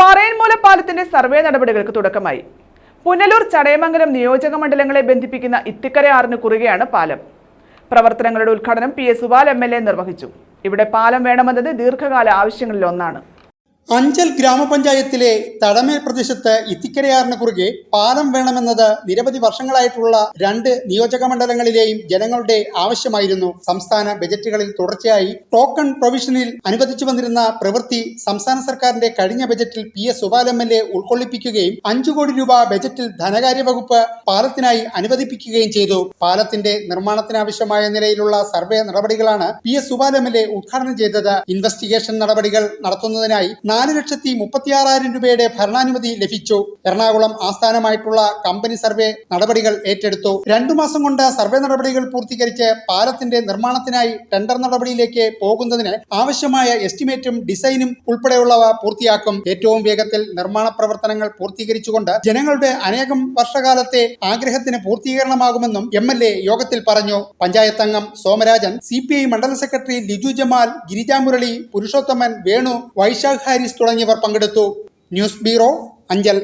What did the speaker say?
പറയൻമൂല പാലത്തിന്റെ സർവേ നടപടികൾക്ക് തുടക്കമായി. പുനലൂർ ചടയമംഗലം നിയോജക മണ്ഡലങ്ങളെ ബന്ധിപ്പിക്കുന്ന ഇത്തിക്കര ആറിന് കുറുകെയാണ് പാലം. പ്രവർത്തനങ്ങളുടെ ഉദ്ഘാടനം P S Subal M L A നിർവഹിച്ചു. ഇവിടെ പാലം വേണമെന്നത് ദീർഘകാല ആവശ്യങ്ങളിൽ ഒന്നാണ് അഞ്ചൽ ഗ്രാമപഞ്ചായത്തിലെ തടമേൽ പ്രദേശത്ത് ഇത്തിക്കരയാറിന് കുറുകെ പാലം വേണമെന്നത് നിരവധി വർഷങ്ങളായിട്ടുള്ള രണ്ട് നിയോജക മണ്ഡലങ്ങളിലെയും ജനങ്ങളുടെ ആവശ്യമായിരുന്നു. സംസ്ഥാന ബജറ്റുകളിൽ തുടർച്ചയായി ടോക്കൺ പ്രൊവിഷനിൽ അനുവദിച്ചു വന്നിരുന്ന പ്രവൃത്തി സംസ്ഥാന സർക്കാരിന്റെ കഴിഞ്ഞ ബജറ്റിൽ P S Subal L A ഉൾക്കൊള്ളിപ്പിക്കുകയും അഞ്ചു കോടി രൂപ ബജറ്റിൽ ധനകാര്യ വകുപ്പ് പാലത്തിനായി അനുവദിപ്പിക്കുകയും ചെയ്തു. പാലത്തിന്റെ നിർമ്മാണത്തിനാവശ്യമായ നിലയിലുള്ള സർവേ നടപടികളാണ് P S Subal M L A ഉദ്ഘാടനം ചെയ്തത്. ഇൻവെസ്റ്റിഗേഷൻ നടപടികൾ നടത്തുന്നതിനായി നാല് ലക്ഷത്തി മുപ്പത്തിയാറായിരം രൂപയുടെ ഭരണാനുമതി ലഭിച്ചു. എറണാകുളം ആസ്ഥാനമായിട്ടുള്ള കമ്പനി സർവേ നടപടികൾ ഏറ്റെടുത്തു. രണ്ടു മാസം കൊണ്ട് സർവേ നടപടികൾ പൂർത്തീകരിച്ച് പാലത്തിന്റെ നിർമ്മാണത്തിനായി ടെൻഡർ നടപടിയിലേക്ക് പോകുന്നതിന് ആവശ്യമായ എസ്റ്റിമേറ്റും ഡിസൈനും ഉൾപ്പെടെയുള്ളവ പൂർത്തിയാക്കും. ഏറ്റവും വേഗത്തിൽ നിർമ്മാണ പ്രവർത്തനങ്ങൾ പൂർത്തീകരിച്ചുകൊണ്ട് ജനങ്ങളുടെ അനേകം വർഷകാലത്തെ ആഗ്രഹത്തിന് പൂർത്തീകരണമാകുമെന്നും എം എൽ എ യോഗത്തിൽ പറഞ്ഞു. പഞ്ചായത്ത് അംഗം സോമരാജൻ സി പി ഐ മണ്ഡല സെക്രട്ടറി ലിജു ജമാൽ ഗിരിജാമുരളി പുരുഷോത്തമൻ വേണു വൈശാഖ് ഹാരിസ് തുടങ്ങിയവർ പങ്കെടുത്തു. News bureau Anchal.